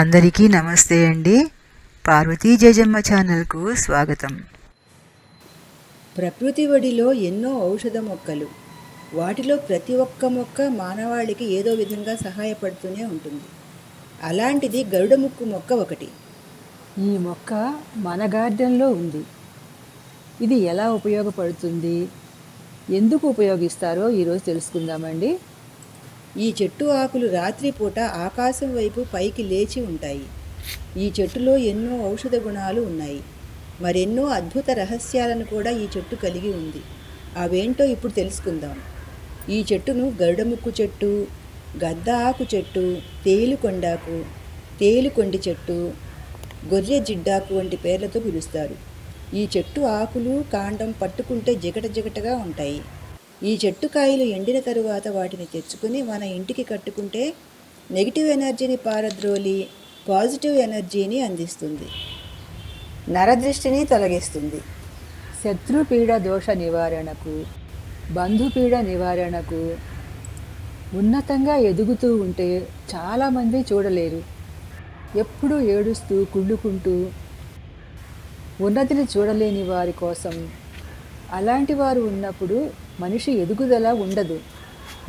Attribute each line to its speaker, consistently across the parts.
Speaker 1: అందరికీ నమస్తే అండి. పార్వతీ జయజమ్మ ఛానల్కు స్వాగతం.
Speaker 2: ప్రకృతి ఒడిలో ఎన్నో ఔషధ మొక్కలు. వాటిలో ప్రతి ఒక్క మొక్క మానవాళికి ఏదో విధంగా సహాయపడుతూనే ఉంటుంది. అలాంటిది గరుడ ముక్కు మొక్క ఒకటి.
Speaker 3: ఈ మొక్క మన గార్డెన్లో ఉంది. ఇది ఎలా ఉపయోగపడుతుంది? ఎందుకు ఉపయోగిస్తారో ఈరోజు తెలుసుకుందామండి.
Speaker 2: ఈ చెట్టు ఆకులు రాత్రిపూట ఆకాశం వైపు పైకి లేచి ఉంటాయి. ఈ చెట్టులో ఎన్నో ఔషధ గుణాలు ఉన్నాయి. మరెన్నో అద్భుత రహస్యాలను కూడా ఈ చెట్టు కలిగి ఉంది. అవేంటో ఇప్పుడు తెలుసుకుందాం. ఈ చెట్టును గరుడముక్కు చెట్టు గద్ద ఆకు చెట్టు తేలుకొండాకు తేలుకొండి చెట్టు గొర్రె జిడ్డాకు వంటి పేర్లతో పిలుస్తారు. ఈ చెట్టు ఆకులు కాండం పట్టుకుంటే జిగట జిగటగా ఉంటాయి. ఈ చెట్టు కాయలు ఎండిన తరువాత వాటిని తెచ్చుకుని మన ఇంటికి కట్టుకుంటే నెగిటివ్ ఎనర్జీని పారద్రోలి పాజిటివ్ ఎనర్జీని అందిస్తుంది. నరదృష్టిని తొలగిస్తుంది.
Speaker 3: శత్రుపీడ దోష నివారణకు బంధుపీడ నివారణకు ఉన్నతంగా ఎదుగుతూ ఉంటే చాలామంది చూడలేరు. ఎప్పుడూ ఏడుస్తూ కుళ్ళుకుంటూ ఉన్నతిని చూడలేని వారి కోసం అలాంటి వారు ఉన్నప్పుడు మనిషి ఎదుగుదల ఉండదు.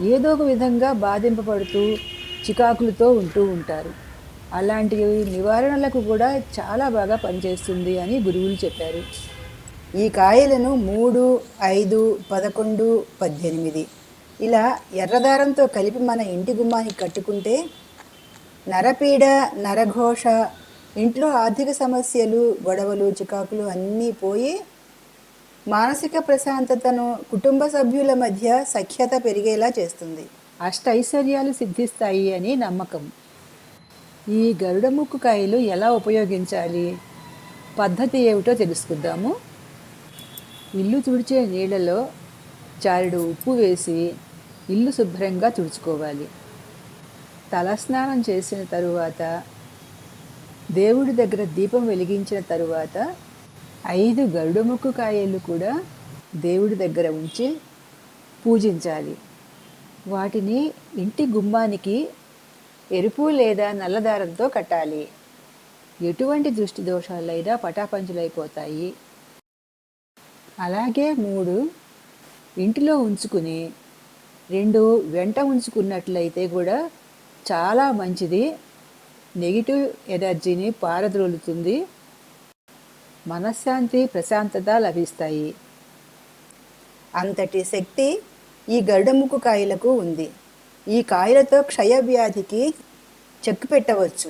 Speaker 3: ఏదో ఒక విధంగా బాధింపబడుతూ చికాకులతో ఉంటూ ఉంటారు. అలాంటి నివారణలకు కూడా చాలా బాగా పనిచేస్తుంది అని గురువులు చెప్పారు.
Speaker 2: ఈ కాయలను మూడు ఐదు పదకొండు పద్దెనిమిది ఇలా ఎర్రదారంతో కలిపి మన ఇంటి గుమ్మానికి కట్టుకుంటే నరపీడ నరఘోష ఇంట్లో ఆర్థిక సమస్యలు గొడవలు చికాకులు అన్నీ పోయి మానసిక ప్రశాంతతను కుటుంబ సభ్యుల మధ్య సఖ్యత పెరిగేలా చేస్తుంది.
Speaker 3: అష్ట ఐశ్వర్యాలు సిద్ధిస్తాయి అని నమ్మకం. ఈ గరుడముక్కు కాయలు ఎలా ఉపయోగించాలి? పద్ధతి ఏమిటో తెలుసుకుందాము. ఇల్లు తుడిచే నీళ్ళలో చారుడు ఉప్పు వేసి ఇల్లు శుభ్రంగా తుడుచుకోవాలి. తలస్నానం చేసిన తరువాత దేవుడి దగ్గర దీపం వెలిగించిన తరువాత ఐదు గరుడముక్కు కాయలు కూడా దేవుడి దగ్గర ఉంచి పూజించాలి. వాటిని ఇంటి గుమ్మానికి ఎరుపు లేదా నల్లదారంతో కట్టాలి. ఎటువంటి దృష్టి దోషాలైనా పటాపంచులైపోతాయి. అలాగే మూడు ఇంటిలో ఉంచుకుని రెండు వెంట ఉంచుకున్నట్లయితే కూడా చాలా మంచిది. నెగిటివ్ ఎనర్జీని పారద్రోలుతుంది. మనశ్శాంతి ప్రశాంతత లభిస్తాయి.
Speaker 2: అంతటి శక్తి ఈ గరుడముకు కాయలకు ఉంది. ఈ కాయలతో క్షయవ్యాధికి చెక్కు పెట్టవచ్చు.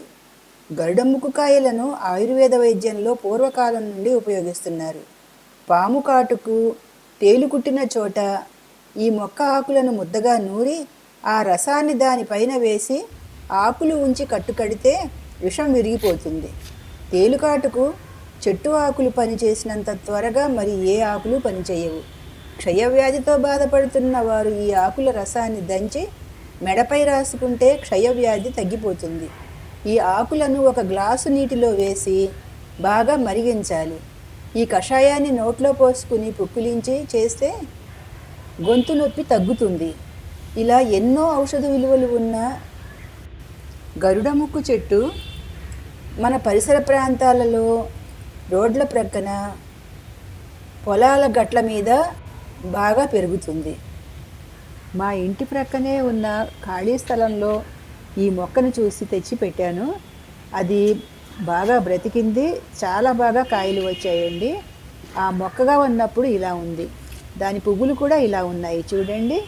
Speaker 2: గరుడముకు కాయలను ఆయుర్వేద వైద్యంలో పూర్వకాలం నుండి ఉపయోగిస్తున్నారు. పాము కాటుకు తేలుకుట్టిన చోట ఈ మొక్క ఆకులను ముద్దగా నూరి ఆ రసాన్ని దానిపైన వేసి ఆకులు ఉంచి కట్టుకడితే విషం విరిగిపోతుంది. తేలుకాటుకు చెట్టు ఆకులు పనిచేసినంత త్వరగా మరి ఏ ఆకులు పనిచేయవు. క్షయవ్యాధితో బాధపడుతున్న వారు ఈ ఆకుల రసాన్ని దంచి మెడపై రాసుకుంటే క్షయవ్యాధి తగ్గిపోతుంది. ఈ ఆకులను ఒక గ్లాసు నీటిలో వేసి బాగా మరిగించాలి. ఈ కషాయాన్ని నోట్లో పోసుకుని పుక్కిలించి చేస్తే గొంతు నొప్పి తగ్గుతుంది. ఇలా ఎన్నో ఔషధ విలువలు ఉన్న గరుడముక్కు చెట్టు మన పరిసర ప్రాంతాలలో రోడ్ల ప్రక్కన పొలాల గట్ల మీద బాగా పెరుగుతుంది.
Speaker 3: మా ఇంటి ప్రక్కనే ఉన్న ఖాళీ స్థలంలో ఈ మొక్కను చూసి తెచ్చి పెట్టాను. అది బాగా బ్రతికింది చాలా బాగా కాయలు వచ్చాయండి. ఆ మొక్కగా ఉన్నప్పుడు ఇలా ఉంది. దాని పువ్వులు కూడా ఇలా ఉన్నాయి. చూడండి.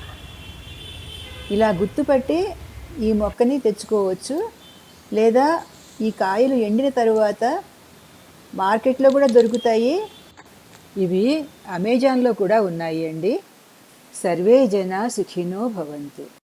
Speaker 3: ఇలా గుర్తుపట్టి ఈ మొక్కని తెచ్చుకోవచ్చు. లేదా ఈ కాయలు ఎండిన తరువాత మార్కెట్లో కూడా దొరుకుతాయి. ఇవి అమెజాన్లో కూడా ఉన్నాయి అండి సర్వే జన సుఖినో భవంతు.